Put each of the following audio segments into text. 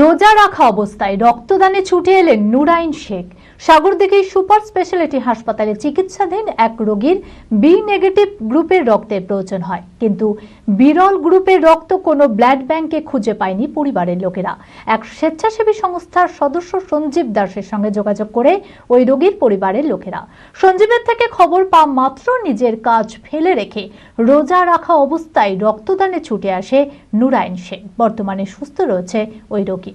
রোজা রাখা অবস্থায় রক্তদানে ছুটে এলেন নুরাইন শেখ। সাগরদিঘি সুপার স্পেশালিটি হাসপাতালে চিকিৎসাধীন এক রোগীর বি নেগেটিভ গ্রুপের রক্তের প্রয়োজন হয়। কিন্তু বিরল গ্রুপের রক্ত কোনো ব্লাড ব্যাংকে খুঁজে পায়নি পরিবারের লোকেরা। এক স্বেচ্ছাসেবী সংস্থার সদস্য সঞ্জীব দাসের সঙ্গে যোগাযোগ করে ওই রোগীর পরিবারের লোকেরা। সঞ্জীবের থেকে খবর পাওয়া মাত্র নিজের কাজ ফেলে রেখে রোজা রাখা অবস্থায় রক্তদানে ছুটে আসে নুরাইন শেখ বর্তমানে সুস্থ রয়েছে ওই রোগী।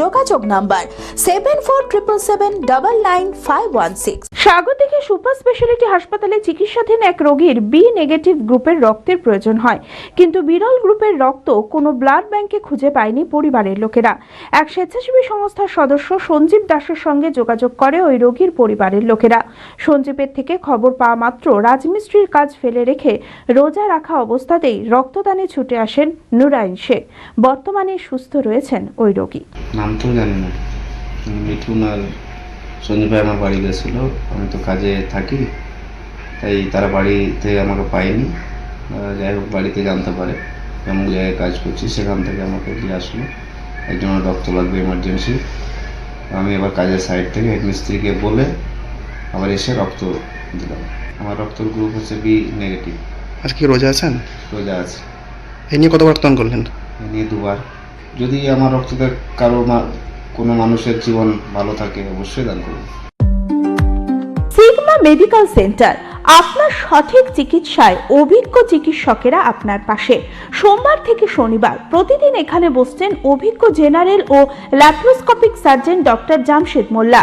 যোগাযোগ number seven four triple seven double nine five one six স্বাগতিকে super speciality হাসপাতালে চিকিৎসাধীন এক রোগীর বি নেগেটিভ গ্রুপের রক্তের প্রয়োজন হয়। কিন্তু বিরল গ্রুপের রক্ত কোনো ব্লাড ব্যাংকে খুঁজে পায়নি পরিবারের লোকেরা। এক স্বেচ্ছাসেবী সংস্থার সদস্য সঞ্জীব দাসের সঙ্গে যোগাযোগ করে ওই রোগীর পরিবারের লোকেরা। সঞ্জীবের থেকে খবর পাওয়া মাত্র রাজমিস্ত্রির কাজ ফেলে রেখে রোজা রাখা অবস্থাতেই রক্তদানে ছুটে আসেন নুরাইন শেখ। বর্তমানে সুস্থ রয়েছেন ওই রোগী। নাম তো জানি না। মিঠুন আর সঞ্জয় ভাই আমার বাড়ি গেছিল আমি তো কাজে থাকি তাই তারা বাড়িতে আমাকে পায়নি যাই হোক বাড়িতে জানতে পারে এমন জায়গায় কাজ করছি সেখান থেকে আমাকে দিয়ে আসলো। একজনের রক্ত লাগবে এমার্জেন্সি আমি এবার কাজের সাইড থেকে হেডমিস্ত্রিকে বলে আবার এসে রক্ত দিলাম। আমার রক্তর গ্রুপ হচ্ছে বি নেগেটিভ আর কি রোজা আছেন? রোজা আছে। এই নিয়ে কতবার রক্তদান করলেন? এ নিয়ে দুবার। যদি আমার রক্ততে কারও কোনো মানুষের জীবন ভালো থাকে, অবশ্যই দান করুন। সিগমা মেডিকেল সেন্টার, আপনার সঠিক চিকিৎসায় অভিজ্ঞ চিকিৎসকেরা আপনার পাশে। সোমবার থেকে শনিবার প্রতিদিন এখানে বসছেন অভিজ্ঞ জেনারেল ও laparoscopic surgeon doctor Jamshed Molla.